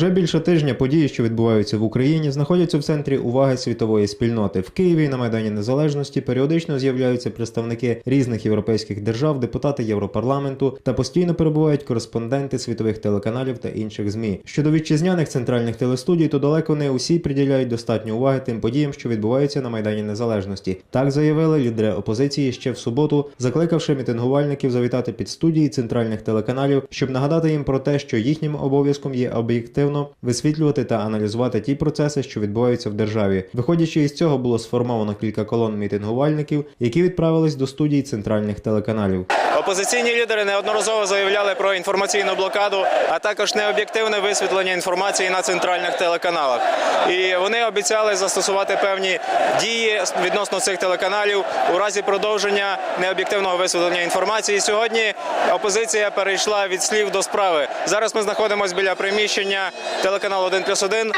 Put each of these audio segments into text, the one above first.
Уже більше тижня події, що відбуваються в Україні, знаходяться в центрі уваги світової спільноти. В Києві на Майдані Незалежності періодично з'являються представники різних європейських держав, депутати Європарламенту та постійно перебувають кореспонденти світових телеканалів та інших змі. Щодо вітчизняних центральних телестудій, то далеко не усі приділяють достатньо уваги тим подіям, що відбуваються на Майдані Незалежності. Так заявили лідери опозиції ще в суботу, закликавши мітингувальників завітати під студії центральних телеканалів, щоб нагадати їм про те, що їхнім обов'язком є об'єктивно висвітлювати та аналізувати ті процеси, що відбуваються в державі. Виходячи із цього, було сформовано кілька колон мітингувальників, які відправились до студій центральних телеканалів. Опозиційні лідери неодноразово заявляли про інформаційну блокаду, а також необ'єктивне висвітлення інформації на центральних телеканалах. І вони обіцяли застосувати певні дії відносно цих телеканалів у разі продовження необ'єктивного висвітлення інформації. Сьогодні опозиція перейшла від слів до справи. Зараз ми знаходимося біля приміщення телеканалу 1+,1. плюс один!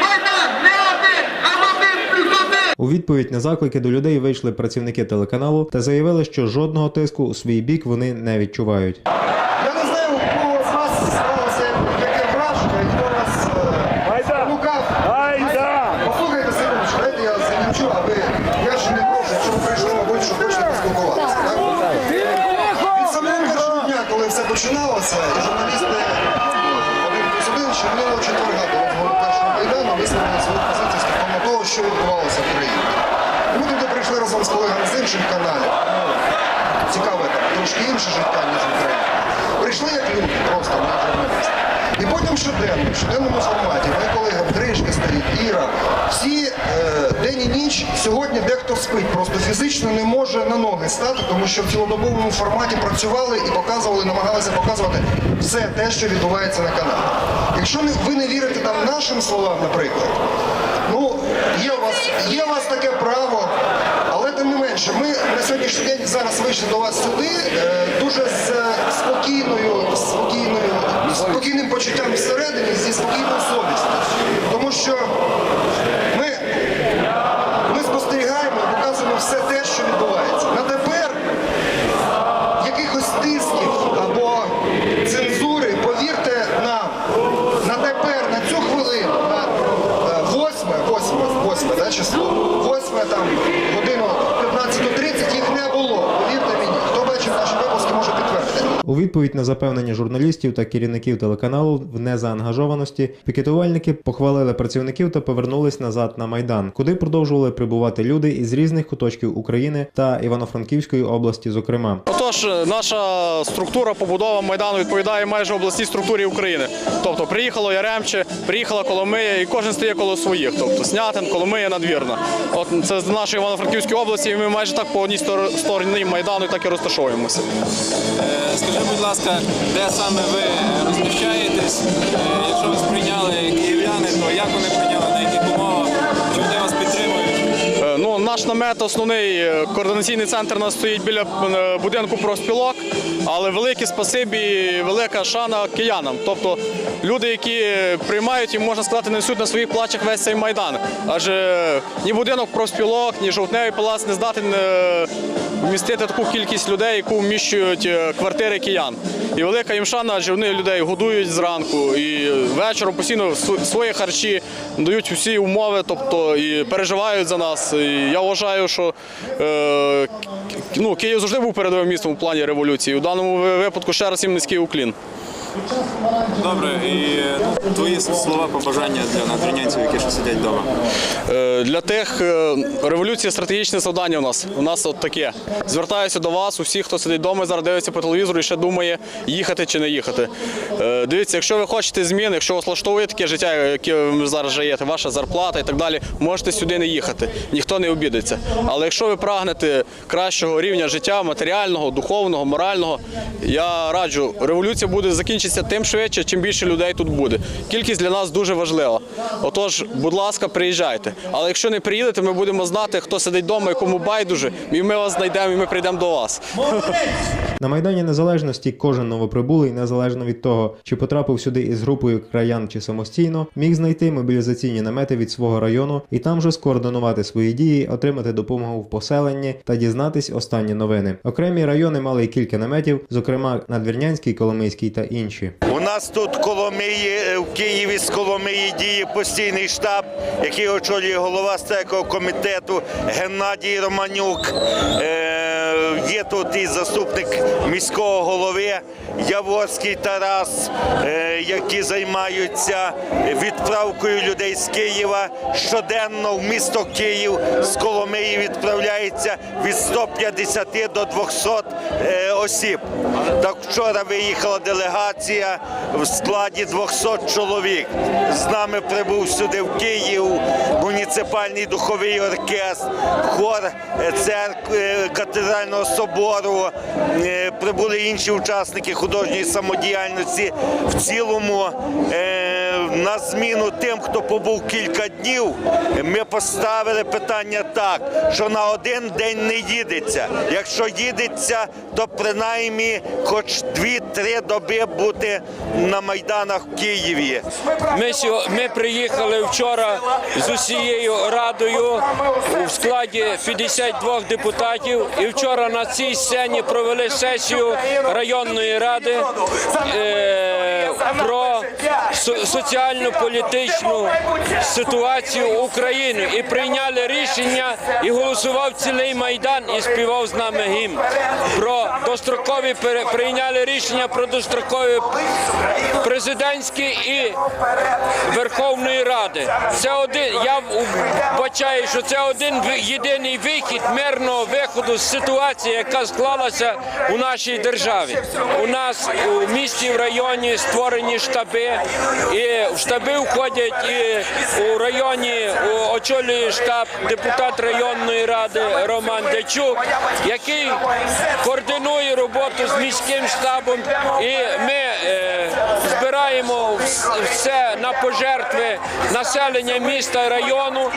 Майдан не один, а один плюс один! У відповідь на заклики до людей вийшли працівники телеканалу та заявили, що жодного тиску у свій бік вони не відчувають. Я не знаю, у кого з вас сталося яке враження, і хто вас е, спонукав. Послухайте, секундочку, дайте я закінчу, аби я ж не прошу, якщо ви прийшли, мабуть, що хочете поспілкуватися. Так? Від самого першого дня, коли все починалося, і журналісти один плюс один ще минулого четверга до розговору першого майдану висловили свою позицію стосовно того, що відбувалося в країні. Ми туди прийшли разом з колегами з інших каналів. Цікаве там трошки інше життя, ніж в Україні. Прийшли як люди, просто не журналісти. І потім щоденно, щоденному форматі, моя колега Дрижка стоїть, Іра, всі е, день і ніч, сьогодні дехто спить, просто фізично не може на ноги стати, тому що в цілодобовому форматі працювали і показували, намагалися показувати все те, що відбувається на каналі. Якщо ви не вірите там нашим словам, наприклад, ну, є у вас, є у вас таке право, менше, ми на сьогоднішній день зараз вийшли до вас сюди е, дуже з спокійною, спокійною, спокійним почуттям всередині, зі спокійною совістю. Тому що ми, ми спостерігаємо і показуємо все те, що відбувається. На тепер якихось тисків або цензури, повірте нам, на тепер, на цю хвилину, на е, восьме, восьме, восьме, да, число, восьме там годину 15.30 їх не було. Повірте мені, хто бачив наші випуски, може підтвердити. У відповідь на запевнення журналістів та керівників телеканалу в незаангажованості пікетувальники похвалили працівників та повернулись назад на майдан, куди продовжували прибувати люди із різних куточків України та Івано-Франківської області, зокрема. Отож, наша структура побудова майдану відповідає майже обласній структурі України. Тобто приїхало Яремче, приїхала Коломия, і кожен стає коло своїх. Тобто Снятин, Коломия, Надвірна. От це з нашої Івано-Франківської області. і Ми майже так по одній стороні майдану так і розташовуємося. Е, Скажіть, будь ласка, де саме ви розміщаєтесь? Е, Якщо вас прийняли київляни, то як вони прийняли, на яких умовах, чи вони вас підтримують? Е, Ну, наш намет основний е, координаційний центр у нас стоїть біля будинку профспілок, але велике спасибі, велика шана киянам. Тобто люди, які приймають і можна сказати, несуть на своїх плачах весь цей майдан. Адже ні будинок профспілок, ні жовтневий палац не здатен вмістити таку кількість людей, яку вміщують е, квартири киян. І велика їм шана, адже вони людей годують зранку і вечором постійно св- свої харчі дають всі умови, тобто і переживають за нас. І я вважаю, що е, ну, Київ завжди був передовим містом у плані революції. У даному випадку ще раз їм низький уклін. Добре, і е, твої слова побажання для надвірнянців, які ще сидять вдома. Е, Для тих е, революція стратегічне завдання у нас. У нас от таке. Звертаюся до вас, усіх, хто сидить вдома, зараз дивиться по телевізору і ще думає, їхати чи не їхати. Дивіться, якщо ви хочете змін, якщо вас влаштовує таке життя, яке ви зараз живете, ваша зарплата і так далі, можете сюди не їхати. Ніхто не обідеться. Але якщо ви прагнете кращого рівня життя, матеріального, духовного, морального, я раджу, революція буде закінчитися тим швидше, чим більше людей тут буде. Кількість для нас дуже важлива. Отож, будь ласка, приїжджайте. Але якщо не приїдете, ми будемо знати, хто сидить вдома, якому байдуже, і ми вас знайдемо, і ми прийдемо до вас. На Майдані Незалежності кожен новоприбулий, незалежно від того, чи потрапив сюди із групою краян чи самостійно, міг знайти мобілізаційні намети від свого району і там же скоординувати свої дії, отримати допомогу в поселенні та дізнатись останні новини. Окремі райони мали кілька наметів, зокрема Надвірнянський, Коломийський та інші. Інші. У нас тут Коломиї, е, в Києві з Коломиї діє постійний штаб, який очолює голова стекого комітету Геннадій Романюк. Е, Є тут і заступник міського голови Яворський Тарас, е, які займаються відправкою людей з Києва. Щоденно в місто Київ з Коломиї відправляється від 150 до 200 е, осіб. Так вчора виїхала делегація в складі 200 чоловік. З нами прибув сюди в Київ муніципальний духовий оркестр, хор е, церкви катедрального собору. е, Прибули інші учасники художньої самодіяльності. В цілому е, на зміну тим, хто побув кілька днів, ми поставили питання так, що на один день не їдеться. Якщо їдеться, то принаймні хоч дві-три доби бути на майданах в Києві. Ми, ми приїхали вчора з усією радою у складі 52 депутатів. І вчора на цій сцені провели сесію районної ради е, про со- соціально-політичну ситуацію України. І прийняли рішення, і голосував цілий майдан, і співав з нами гімн. Про дострокові прийняли рішення про дострокові президентські і Верховної Ради. Це один. Я вбачаю, що це один єдиний вихід мирного виходу з ситуації, яка склалася у нашій державі. У нас у місті в районі створені штаби, і в штаби входять і у районі очолює штаб депутат районної ради Роман Дячук, який координує роботу з міським штабом. І ми е, збираємо все на пожертви населення міста району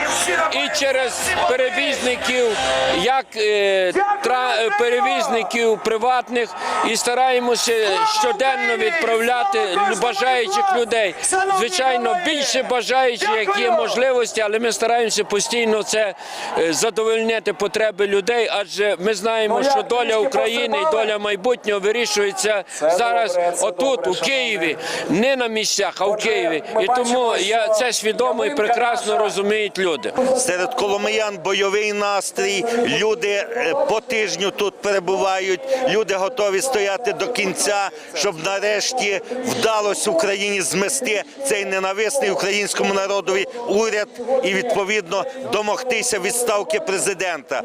і через перевізників, як е, е, перевізників приватних, і стараємося щоденно відправляти бажаючих людей. Звичайно, більше бажаючих, як є можливості, але ми стараємося постійно це е, задовольняти потреби людей, адже ми знаємо, що доля України і доля майбутнього вирішується зараз отут, у Києві, не на місцях, а в Києві. І тому я це свідомо і прекрасно розуміють люди. Серед коломиян бойовий настрій. Люди е, по тижню тут перебувають. Люди готові стояти до кінця, щоб нарешті вдалося Україні змести цей ненависний українському народові уряд і відповідно домогтися відставки президента.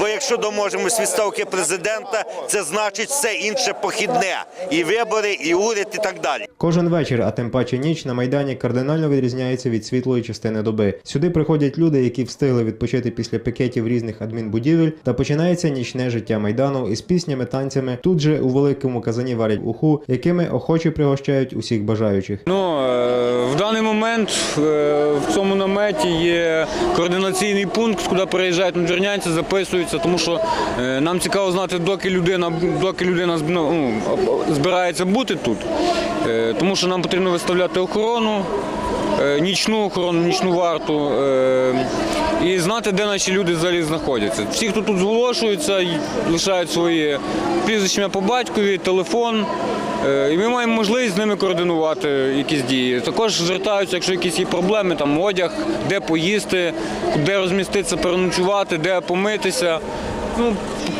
Бо якщо доможемось відставки президента, це значить все інше похідне і вибори, і уряд, і так далі. Кожен вечір, а тим паче ніч на майдані кардинально відрізняється від світлої частини доби. Сюди приходять люди, які встигли відпочити після пікетів різних адмінбудівель, та починається нічне життя майдану із піснями, танцями. Тут же у великому казані варять уху, якими охоче пригощають усіх бажаючих. Ну, е, в даний момент е, в цьому наметі є координаційний пункт, куди приїжджають надвірнянці, записуються, тому що е, нам цікаво знати, доки людина, доки людина ну, збирається бути тут. Тому що нам потрібно виставляти охорону, нічну охорону, нічну варту. е, І знати, де наші люди взагалі знаходяться. Всі, хто тут зголошуються, й- лишають свої прізвища по батькові, телефон. Е, І ми маємо можливість з ними координувати якісь дії. Також звертаються, якщо якісь є проблеми, там одяг, де поїсти, де розміститися, переночувати, де помитися. Ну,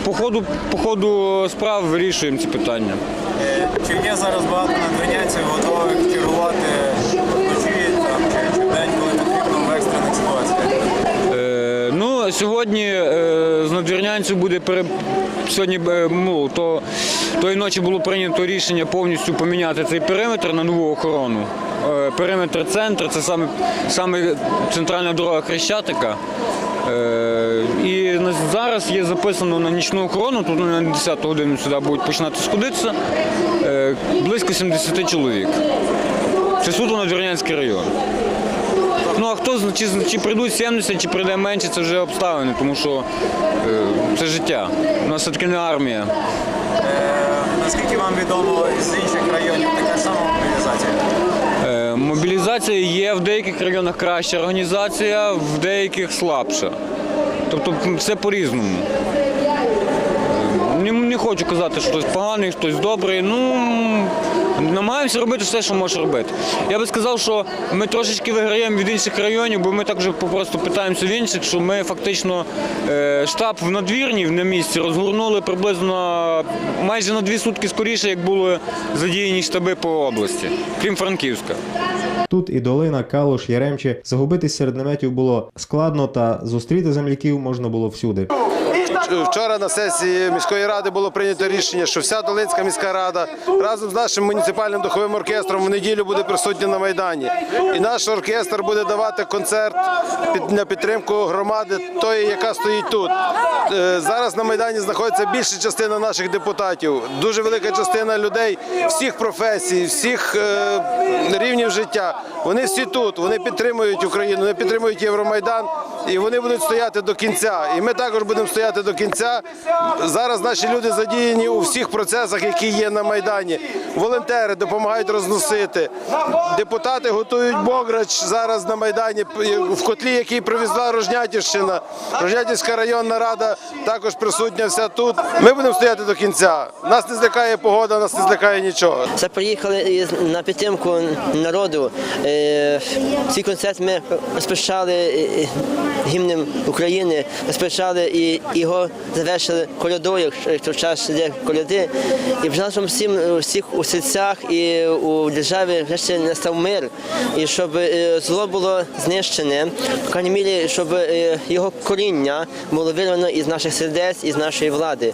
по ходу, по ходу справ вирішуємо ці питання. Чи є зараз багато надвірнянців готових чергувати вночі там, чи, чи в день, коли потрібно в екстрених ситуаціях? Е, ну, сьогодні е, з надвірнянців буде пере... Сьогодні е, ну, то, тої ночі було прийнято рішення повністю поміняти цей периметр на нову охорону. Е, периметр центру це саме, саме центральна дорога Хрещатика. І зараз є записано на нічну охорону, тут на 10 годину сюди будуть починати сходитися, близько 70 чоловік. Це суто Надвірнянський район. Ну а хто чи, чи прийдуть 70, чи прийде менше, це вже обставини, тому що е, це життя. У нас все-таки не армія. Наскільки вам відомо з інших районів така сама мобілізація? Е, мобілізація є в деяких районах краща організація, в деяких слабша. Тобто все по-різному. Е, Не, не хочу казати, що хтось поганий, хтось добрий. Ну, намагаємося робити все, що можеш робити. Я би сказав, що ми трошечки виграємо від інших районів, бо ми так вже просто питаємося в інших, що ми фактично е, штаб в надвірні на місці розгорнули приблизно майже на дві сутки скоріше, як були задіяні штаби по області, крім Франківська. Тут і долина, Калуш, Яремче. Загубитись серед наметів було складно, та зустріти земляків можна було всюди. Вчора на сесії міської ради було прийнято рішення, що вся Долинська міська рада разом з нашим муніципальним духовим оркестром в неділю буде присутня на майдані. І наш оркестр буде давати концерт на підтримку громади, тої, яка стоїть тут. Е, Зараз на майдані знаходиться більша частина наших депутатів, дуже велика частина людей всіх професій, всіх е, рівнів життя. Вони всі тут, вони підтримують Україну, вони підтримують Євромайдан і вони будуть стояти до кінця. І ми також будемо стояти до кінця. Зараз наші люди задіяні у всіх процесах, які є на майдані. Волонтери допомагають розносити. Депутати готують бограч зараз на майдані в котлі, який привезла Рожнятівщина. Рожнятівська районна рада також присутня вся тут. Ми будемо стояти до кінця. Нас не злякає погода, нас не злякає нічого. Це приїхали на підтримку народу. Е, Цей концерт ми розпочали гімном України, розпочали і його завершили колядою, якщо час йде коляди. І бажаю, щоб всім всіх у серцях і у державі врешті настав мир, і щоб е, зло було знищене, по крайній мірі, щоб е, його коріння було вирвано із наших сердець, із нашої влади.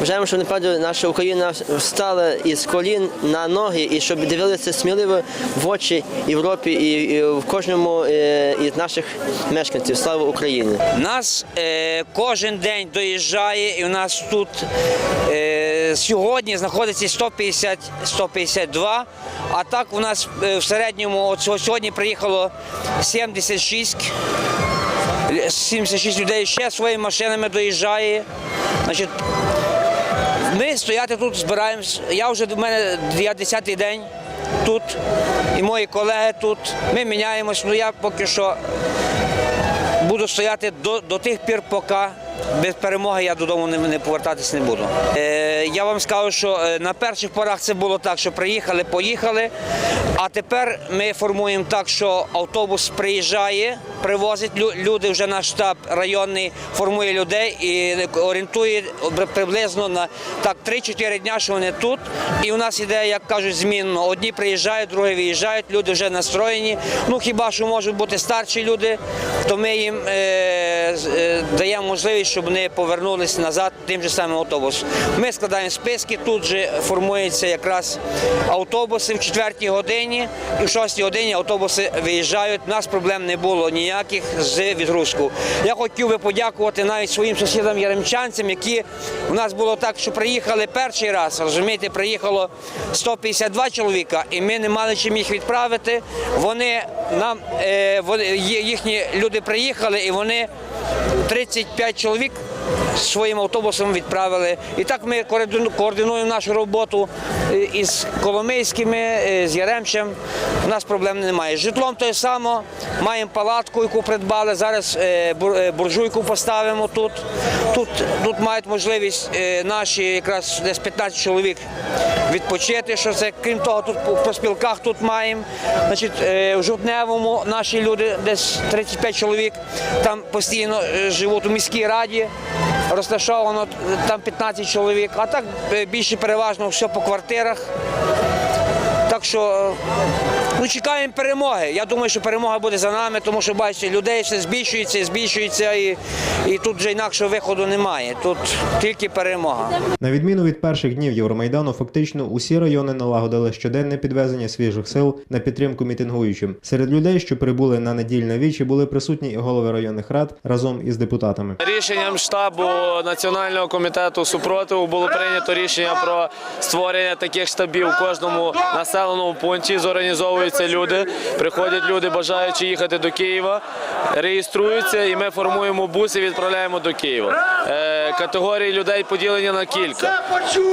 Бажаємо, щоб направду наша Україна встала із колін на ноги і щоб дивилися сміливо в очі Європі і, в кожному е, із наших мешканців. Слава Україні! Нас е, кожен день доїжджає, і у нас тут е, сьогодні знаходиться 150 152, а так у нас е, в середньому от сьогодні приїхало 76 76 людей ще своїми машинами доїжджає. Значить, ми стояти тут збираємось. Я вже до мене я 10-й день тут, і мої колеги тут. Ми міняємось. Ну я поки що буду стояти до, до тих пір, поки без перемоги я додому не, повертатись не буду. Е, я вам скажу, що е, на перших порах це було так, що приїхали, поїхали. А тепер ми формуємо так, що автобус приїжджає, привозить люди вже наш штаб районний формує людей і орієнтує приблизно на так 3-4 дня, що вони тут. І у нас іде, як кажуть, змінно. Одні приїжджають, другі виїжджають, люди вже настроєні. Ну хіба що можуть бути старші люди, то ми їм е, е, даємо можливість, щоб вони повернулися назад тим же самим автобусом. Ми складаємо списки, тут же формуються якраз автобуси в 4 годині і в 6 годині автобуси виїжджають. У нас проблем не було ніяких з відгрузкою. Я хотів би подякувати навіть своїм сусідам яремчанцям, які у нас було так, що приїхали перший раз. Розумієте, приїхало 152 чоловіка, і ми не мали чим їх відправити. Вони нам е, їхні люди приїхали, і вони 35 чоловік чоловік своїм автобусом відправили. І так ми координуємо нашу роботу е, із Коломийськими, е, з Яремчем. У нас проблем немає. З житлом те саме. Маємо палатку, яку придбали. Зараз е, бур- буржуйку поставимо тут. Тут, тут мають можливість наші якраз десь 15 чоловік відпочити. Що це крім того, тут по, спілках тут маємо. Значить, в жовтневому наші люди, десь 35 чоловік, там постійно живуть у міській раді. Розташовано е, там 15 чоловік, а так е, більше переважно все по квартирах. Так що ну, чекаємо перемоги. Я думаю, що перемога буде за нами, тому що бачите, людей все збільшується, збільшується, і, і тут вже інакшого виходу немає. Тут тільки перемога. На відміну від перших днів Євромайдану, фактично усі райони налагодили щоденне підвезення свіжих сил на підтримку мітингуючим. Серед людей, що прибули на недільне вічі, були присутні і голови районних рад разом із депутатами. Рішенням штабу Національного комітету супротиву було прийнято рішення про створення таких штабів у кожному населеному пункті. Зорганізовуються люди, приходять люди, бажаючи їхати до Києва, реєструються, і ми формуємо бус і відправляємо до Києва. Е, Категорії людей поділені на кілька.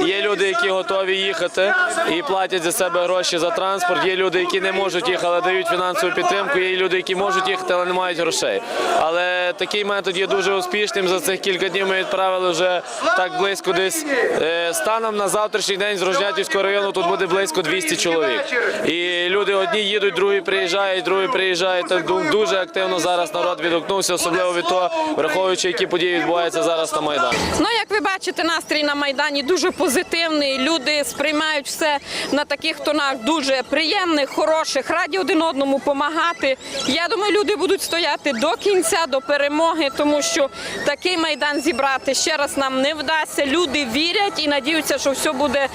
Є люди, які готові їхати і платять за себе гроші за транспорт. Є люди, які не можуть їхати, але дають фінансову підтримку. Є люди, які можуть їхати, але не мають грошей. Але такий метод є дуже успішним. За цих кілька днів ми відправили вже так близько десь. е, Станом на завтрашній день з Рожнятівського району тут буде близько 200 чоловік. чоловік. І люди одні їдуть, другі приїжджають, другі приїжджають. Дуже активно зараз народ відгукнувся, особливо від того, враховуючи, які події відбуваються зараз на Майдані. Ну, як ви бачите, настрій на Майдані дуже позитивний. Люди сприймають все на таких тонах дуже приємних, хороших, раді один одному допомагати. Я думаю, люди будуть стояти до кінця, до перемоги, тому що такий майдан зібрати ще раз нам не вдасться. Люди вірять і надіються, що все буде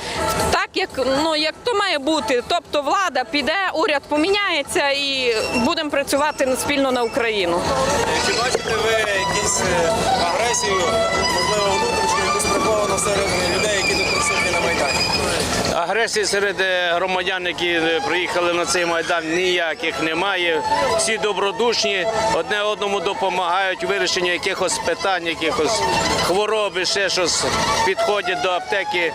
так, як ну як то має бути. Тобто влада піде, уряд поміняється і будемо працювати спільно на Україну. Чи бачите ви якісь е, агресію, можливо, внутрішню, якусь приховану серед людей, які тут присутні на Майдані? Агресії серед е, громадян, які е, приїхали на цей майдан, ніяких немає. Всі добродушні, одне одному допомагають у вирішенні якихось питань, якихось хвороби, ще щось. Підходять до аптеки,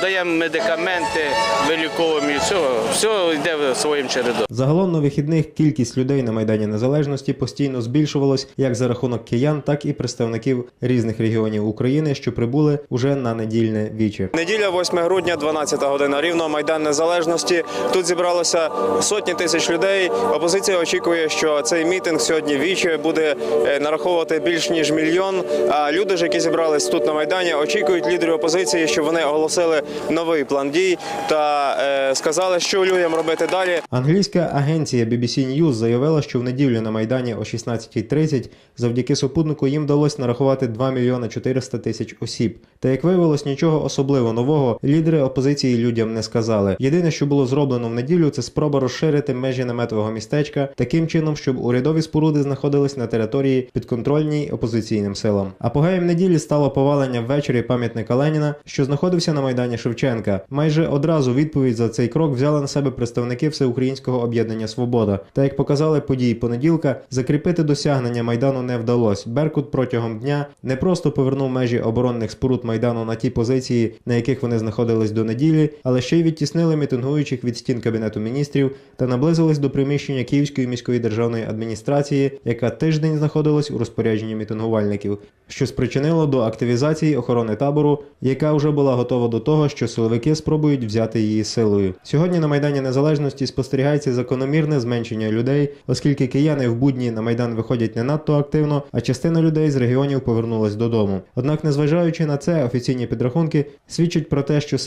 даємо медикаменти, виліковуємо і все, все йде своїм чередом. Загалом на вихідних кількість людей на Майдані Незалежності постійно збільшувалась як за рахунок киян, так і представників різних регіонів України, що прибули уже на недільне віче. Неділя, 8 грудня, 12 година. Рівно Майдан Незалежності. Тут зібралося сотні тисяч людей. Опозиція очікує, що цей мітинг сьогодні віче буде е, нараховувати більш ніж мільйон. А люди ж, які зібрались тут на майдані, очікують лідерів опозиції, щоб вони оголосили новий план дій та е, сказали, що людям робити далі. Англійська агенція BBC News заявила, що в неділю на Майдані о 16.30 завдяки супутнику їм вдалося нарахувати 2 мільйони 400 тисяч осіб. Та як виявилось, нічого особливо нового лідери опозиції людям не сказали. Єдине, що було зроблено в неділю, це спроба розширити межі наметового містечка таким чином, щоб урядові споруди знаходились на території підконтрольній опозиційним силам. Апогеєм неділі стало повалення ввечері пам'ятника Леніна, що знаходився на майдані Шевченка. Майже одразу відповідь за цей крок взяли на себе представники Всеукраїнського об'єднання Свобода. Та як показали події понеділка, закріпити досягнення майдану не вдалося. Беркут протягом дня не просто повернув межі оборонних споруд майдану на ті позиції, на яких вони знаходились до неділі, але ще й відтіснили мітингуючих від стін кабінету міністрів та наблизились до приміщення Київської міської державної адміністрації, яка тиждень знаходилась у розпорядженні мітингувальників, що спричинило до активізації охорони табору, яка вже була готова до того, що силовики спробують взяти її силою. Сьогодні на майдані незалежності спостерігається закономірне зменшення людей, оскільки кияни в будні на майдан виходять не надто активно, а частина людей з регіонів повернулась додому. Однак, незважаючи на це, офіційні підрахунки свідчать про те, що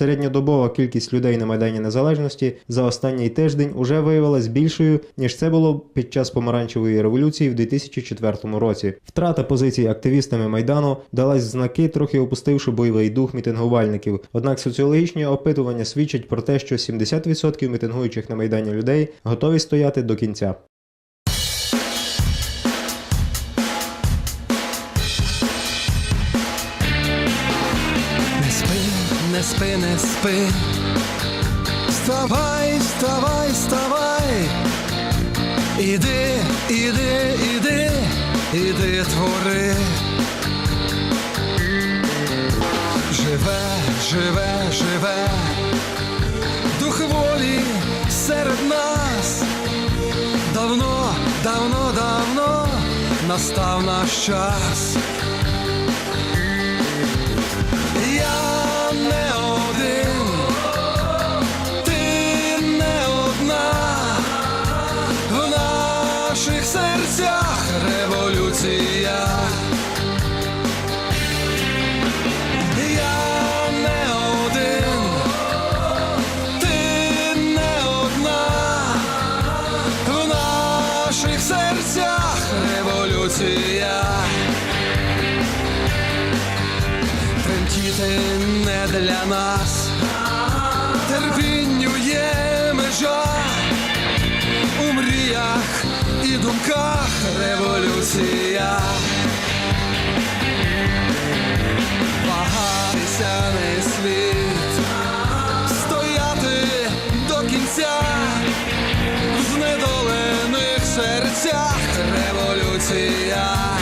середньодобова кількість людей на майдані незалежності за останній тиждень уже виявилась більшою, ніж це було під час помаранчевої революції в 2004 році. Втрата позицій активістами майдану далась знаки, трохи опустивши бойовий дух мітингувальників. Однак соціологічні опитування свідчать про те, що 70% мітингуючих на майдані людей готові стояти до кінця. Спи. Вставай, вставай, вставай. Іди, іди, іди, іди твори. Живе, живе, живе. Дух волі серед нас. Давно, давно, давно настав наш час. Тремтіти не для нас, терпінню є межа у мріях і думках революція. Вагатися не слід, стояти до кінця в знедолених серцях революція.